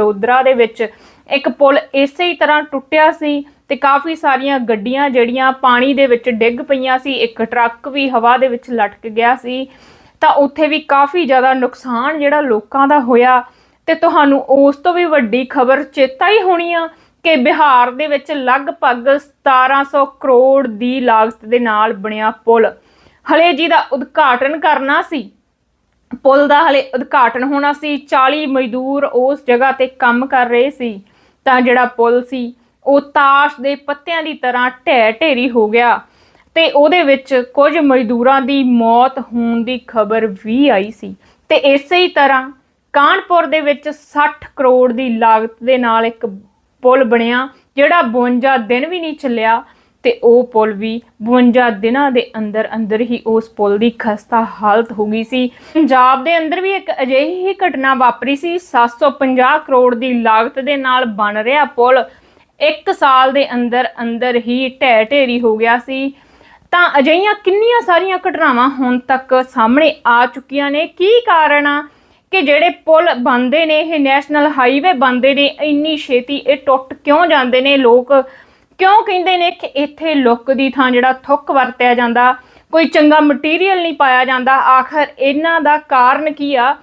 ਵਡੋਦਰਾ ਦੇ ਵਿੱਚ ਇੱਕ ਪੁਲ ਇਸੇ ਹੀ ਤਰ੍ਹਾਂ ਟੁੱਟਿਆ ਸੀ ਤੇ ਕਾਫੀ ਸਾਰੀਆਂ ਗੱਡੀਆਂ ਜਿਹੜੀਆਂ ਪਾਣੀ ਦੇ ਵਿੱਚ ਡਿੱਗ ਪਈਆਂ ਸੀ, ਇੱਕ ਟਰੱਕ ਵੀ ਹਵਾ ਦੇ ਵਿੱਚ ਲਟਕ ਗਿਆ ਸੀ, ਤਾਂ ਉੱਥੇ ਵੀ ਕਾਫੀ ਜ਼ਿਆਦਾ ਨੁਕਸਾਨ ਜਿਹੜਾ ਲੋਕਾਂ ਦਾ ਹੋਇਆ ਤੇ ਤੁਹਾਨੂੰ ਉਸ ਤੋਂ ਵੀ ਵੱਡੀ ਖਬਰ ਚੇਤਾ ਹੀ ਹੋਣੀ ਆ ਕਿ ਬਿਹਾਰ ਦੇ ਵਿੱਚ ਲਗਭਗ 1700 ਕਰੋੜ ਦੀ ਲਾਗਤ ਦੇ ਨਾਲ ਬਣਿਆ ਪੁਲ। ਹਲੇ ਜੀ ਦਾ ਉਦਘਾਟਨ ਕਰਨਾ ਸੀ। ਪੁਲ ਦਾ ਹਲੇ ਉਦਘਾਟਨ ਹੋਣਾ ਸੀ 40 ਮਜ਼ਦੂਰ ਉਸ ਜਗ੍ਹਾ ਤੇ ਕੰਮ ਕਰ ਰਹੇ ਸੀ। ਤਾਂ ਜਿਹੜਾ ਪੁਲ ਸੀ, ਉਹ ਤਾਸ਼ ਦੇ ਪੱਤਿਆਂ ਦੀ ਤਰ੍ਹਾਂ ਢਹਿ ਢੇਰੀ ਹੋ ਗਿਆ ਤੇ ਉਹਦੇ ਵਿੱਚ ਕੁਝ ਮਜ਼ਦੂਰਾਂ ਦੀ ਮੌਤ ਹੋਣ ਦੀ ਖਬਰ ਵੀ ਆਈ ਸੀ। ਤੇ ਇਸੇ ਹੀ ਤਰ੍ਹਾਂ ਕਾਨਪੁਰ ਦੇ ਵਿੱਚ 60 ਕਰੋੜ ਦੀ ਲਾਗਤ ਦੇ ਨਾਲ ਇੱਕ ਪੁਲ ਬਣਿਆ, ਜਿਹੜਾ 52 ਦਿਨ ਵੀ ਨਹੀਂ ਚੱਲਿਆ। ਤੇ ਉਹ ਪੁਲ ਵੀ 52 ਦਿਨਾਂ ਦੇ ਅੰਦਰ ਅੰਦਰ ਹੀ ਉਸ ਪੁਲ ਦੀ ਖਸਤਾ ਹਾਲਤ ਹੋ ਗਈ ਸੀ। ਪੰਜਾਬ ਦੇ ਅੰਦਰ ਵੀ ਇੱਕ ਅਜਿਹੀ ਹੀ ਘਟਨਾ ਵਾਪਰੀ ਸੀ 750 ਕਰੋੜ ਦੀ ਲਾਗਤ ਦੇ ਨਾਲ ਬਣ ਰਿਹਾ ਪੁਲ। ਇੱਕ ਸਾਲ ਦੇ ਅੰਦਰ ਅੰਦਰ ਹੀ ਢਹਿ ਢੇਰੀ ਹੋ ਗਿਆ ਸੀ। ਤਾਂ ਅਜਿਹੀਆਂ ਕਿੰਨੀਆਂ ਸਾਰੀਆਂ ਘਟਨਾਵਾਂ ਹੁਣ ਤੱਕ ਸਾਹਮਣੇ ਆ ਚੁੱਕੀਆਂ ਨੇ? ਕੀ ਕਾਰਨ ਆ ਕਿ ਜਿਹੜੇ ਪੁਲ ਬੰਦੇ ਨੇ, ਇਹ ਨੈਸ਼ਨਲ ਹਾਈਵੇ ਬੰਦੇ ਨੇ, ਇੰਨੀ ਛੇਤੀ ਇਹ ਟੁੱਟ ਕਿਉਂ ਜਾਂਦੇ ਨੇ? ਲੋਕ ਕਿਉਂ ਕਹਿੰਦੇ ਨੇ ਕਿ ਇੱਥੇ ਲੁੱਕ ਦੀ ਥਾਂ ਜਿਹੜਾ ਥੁੱਕ ਵਰਤਿਆ ਜਾਂਦਾ, ਕੋਈ ਚੰਗਾ ਮਟੀਰੀਅਲ ਨਹੀਂ ਪਾਇਆ ਜਾਂਦਾ? ਆਖਰ ਇਹਨਾਂ ਦਾ ਕਾਰਨ ਕੀ ਆ?